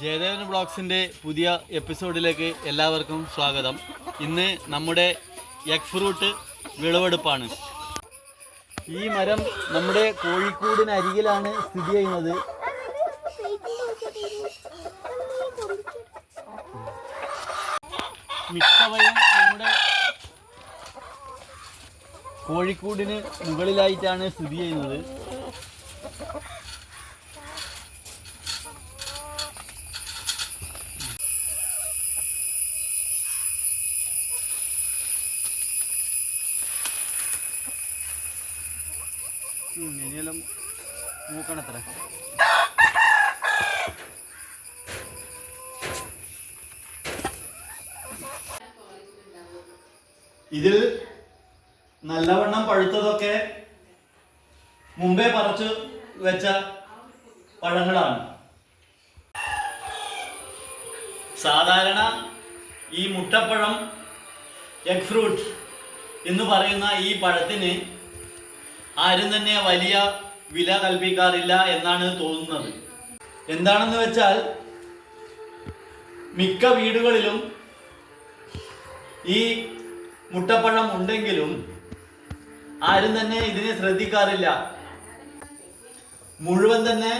ജയദേവൻ ബ്ലോഗ്സിന്റെ പുതിയ എപ്പിസോഡിലേക്ക് എല്ലാവർക്കും സ്വാഗതം. ഇന്ന് നമ്മുടെ എഗ് ഫ്രൂട്ട് വിളവെടുപ്പാണ്. ഈ മരം നമ്മുടെ കോഴിക്കോടിന് അരികിലാണ് സ്ഥിതി ചെയ്യുന്നത്. മിക്കവയും നമ്മുടെ കോഴിക്കോടിന് മുകളിലായിട്ടാണ് സ്ഥിതി ചെയ്യുന്നത്. ഇനിയെല്ലാം നോക്കണത്ര ഇതിൽ നല്ലവണ്ണം പഴുത്തതൊക്കെ മുമ്പേ പറിച്ചു വെച്ച പഴങ്ങളാണ്. സാധാരണ ഈ മുട്ടപ്പഴം എഗ് ഫ്രൂട്ട് എന്ന് പറയുന്ന ഈ പഴത്തിന് ആരും തന്നെ വലിയ വില കൽപ്പിക്കാറില്ല എന്നാണ് തോന്നുന്നത്. എന്താണെന്ന് വെച്ചാൽ മിക്ക വീടുകളിലും ഈ മുട്ടപ്പഴം ഉണ്ടെങ്കിലും ആരും തന്നെ ഇതിനെ ശ്രദ്ധിക്കാറില്ല. മുഴുവൻ തന്നെ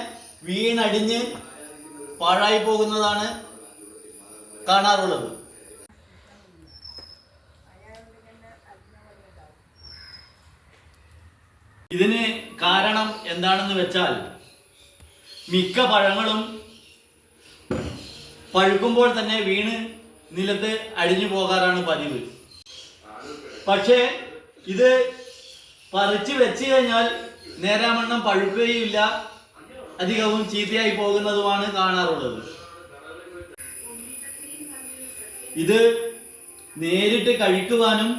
വീണടിഞ്ഞ് പാഴായി പോകുന്നതാണ് കാണാറുള്ളത്. ഇതിന് കാരണം എന്താണെന്ന് വെച്ചാൽ മിക്ക പഴങ്ങളും പഴുക്കുമ്പോൾ തന്നെ വീണ് നിലത്ത് അടിഞ്ഞു പോകാറാണ് പതിവ്. പക്ഷേ ഇത് പറിച്ചു വെച്ച് കഴിഞ്ഞാൽ നേരാമണ്ണം പഴുക്കുകയില്ല അധികവും ചീത്തയായി പോകുന്നതുമാണ് കാണാറുള്ളത്. ഇത് നേരിട്ട് കഴിക്കുവാനും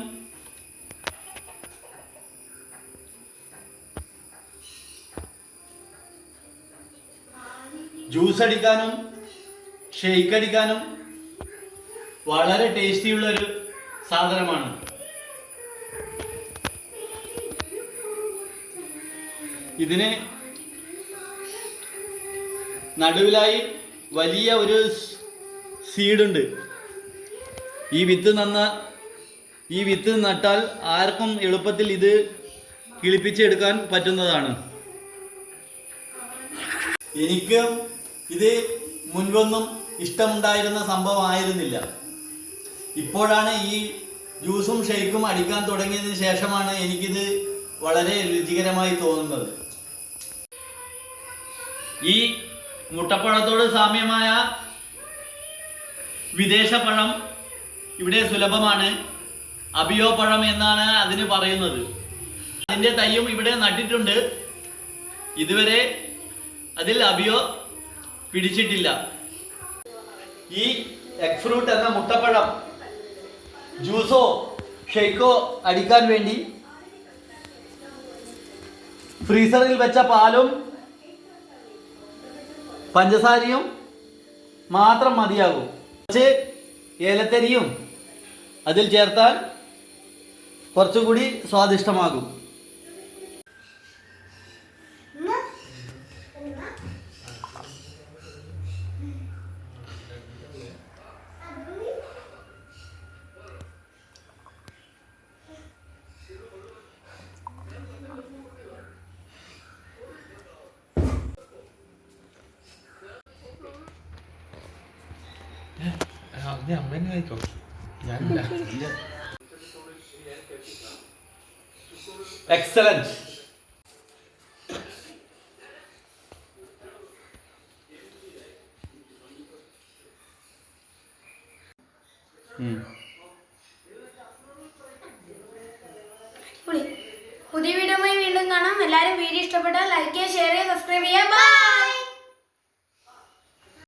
ജ്യൂസ് അടിക്കാനും ഷെയ്ക്ക് അടിക്കാനും വളരെ ടേസ്റ്റിയുള്ള ഒരു സാധനമാണ്. ഇതിന് നടുവിലായി വലിയ ഒരു സീഡുണ്ട്. ഈ വിത്ത് നന്ന ഈ വിത്ത് നട്ടാൽ ആർക്കും എളുപ്പത്തിൽ ഇത് കിളിപ്പിച്ചെടുക്കാൻ പറ്റുന്നതാണ്. എനിക്ക് ഇത് മുൻപൊന്നും ഇഷ്ടമുണ്ടായിരുന്ന സംഭവമായിരുന്നില്ല. ഇപ്പോഴാണ് ഈ ജ്യൂസും ഷെയ്ക്കും അടിക്കാൻ തുടങ്ങിയതിന് ശേഷമാണ് എനിക്കിത് വളരെ രുചികരമായി തോന്നുന്നത്. ഈ മുട്ടപ്പഴത്തോട് സാമ്യമായ വിദേശ പഴം ഇവിടെ സുലഭമാണ്. അബിയോ പഴം എന്നാണ് അതിന് പറയുന്നത്. അതിന്റെ തയ്യും ഇവിടെ നട്ടിട്ടുണ്ട്. ഇതുവരെ അതിൽ അബിയോ പിടിച്ചിട്ടില്ല. ഈ എഗ് ഫ്രൂട്ട് എന്ന മുട്ടപ്പഴം ജ്യൂസോ ഷെയ്ക്കോ അടിക്കാൻ വേണ്ടി ഫ്രീസറിൽ വെച്ച പാലും പഞ്ചസാരയും മാത്രം മതിയാകും. കുറച്ച് ഏലത്തരിയും അതിൽ ചേർത്താൽ കുറച്ചുകൂടി സ്വാദിഷ്ടമാകും. നീ അമ്മേനെ കഴിക്കോ ഞാനില്ല എക്സലന്റ് പുളി. പുതിയ വീഡിയോ വീണ്ടും കാണാം. എല്ലാവരും വീഡിയോ ഇഷ്ടപ്പെട്ടാൽ ലൈക്ക് ചെയ്യുക ഷെയർ ചെയ്യുക. സബ്സ്ക്രൈബ് ചെയ്യുക ബൈ